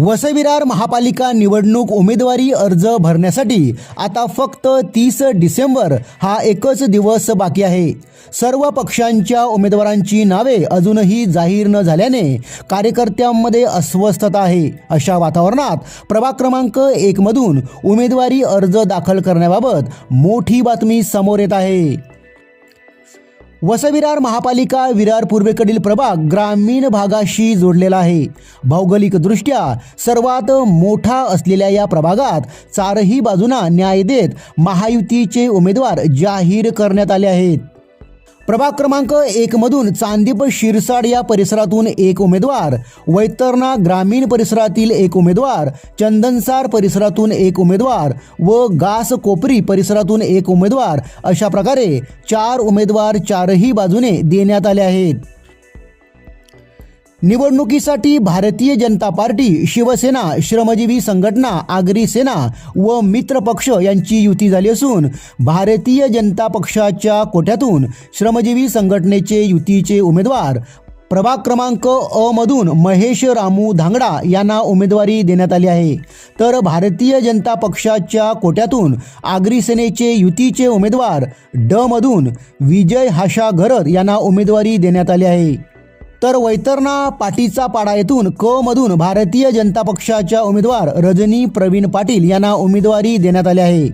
वसविरार महापालिका निवडणूक उमेदवारी अर्ज भरण्यासाठी आता फक्त तीस डिसेंबर हा एकच दिवस बाकी आहे. सर्व पक्षांच्या उमेदवारांची नावे अजूनही जाहीर न झाल्याने कार्यकर्त्यांमध्ये अस्वस्थता आहे. अशा वातावरणात प्रभाग क्रमांक एकमधून उमेदवारी अर्ज दाखल करण्याबाबत मोठी बातमी समोर येत आहे. वसविरार महापालिका विरार पूर्वेकडील प्रभाग ग्रामीण भागाशी जोडलेला आहे. भौगोलिकदृष्ट्या सर्वात मोठा असलेल्या या प्रभागात चारही बाजूंना न्याय देत महायुतीचे उमेदवार जाहीर करण्यात आले आहेत. प्रभाग क्रमांक एकमधून चांदीप शिरसाड या परिसरातून एक उमेदवार वैतरणा ग्रामीण परिसरातील एक उमेदवार चंदनसार परिसरातून एक उमेदवार व गास कोपरी परिसरातून एक उमेदवार अशा प्रकारे चार उमेदवार चारही बाजूने देण्यात आले आहेत. निवडणुकीसाठी भारतीय जनता पार्टी शिवसेना श्रमजीवी संघटना आगरी सेना व मित्र पक्ष यांची युती झाली असून भारतीय जनता पक्षाच्या कोट्यातून श्रमजीवी संघटनेचे युतीचे उमेदवार प्रभाग क्रमांक अ मधून महेश रामू धांगडा यांना उमेदवारी देण्यात आली आहे. तर भारतीय जनता पक्षाच्या कोट्यातून आगरी सेनेचे युतीचे उमेदवार ड मधून विजय हाशा घरत यांना उमेदवारी देण्यात आली आहे. तर वैतरणा पाटीचा पाडा येथून क मधून भारतीय जनता पक्षाच्या उमेदवार रजनी प्रवीण पाटील यांना उमेदवारी देण्यात आली आहे.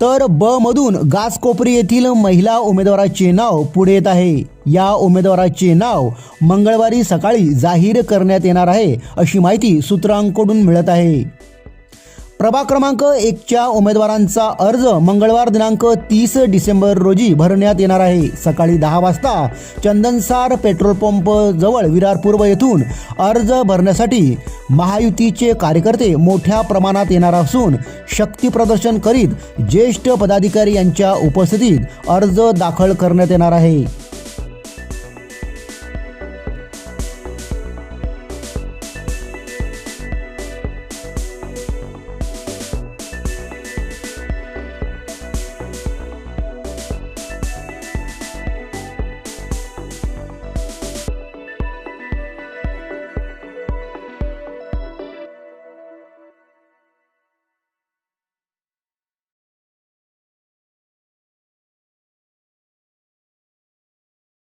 तर ब मधून गासकोपरी येथील महिला उमेदवाराचे नाव पुढे येत आहे. या उमेदवाराचे नाव मंगळवारी सकाळी जाहीर करण्यात येणार आहे अशी माहिती सूत्रांकडून मिळत आहे. प्रभाग क्रमांक एकच्या उमेदवारांचा अर्ज मंगळवार दिनांक तीस डिसेंबर रोजी भरण्यात येणार आहे. सकाळी दहा वाजता चंदनसार पेट्रोल पंप जवळ विरार पूर्व येथून अर्ज भरण्यासाठी महायुतीचे कार्यकर्ते मोठ्या प्रमाणात येणार असून शक्ती प्रदर्शन करीत ज्येष्ठ पदाधिकारी यांच्या उपस्थितीत अर्ज दाखल करण्यात येणार आहे.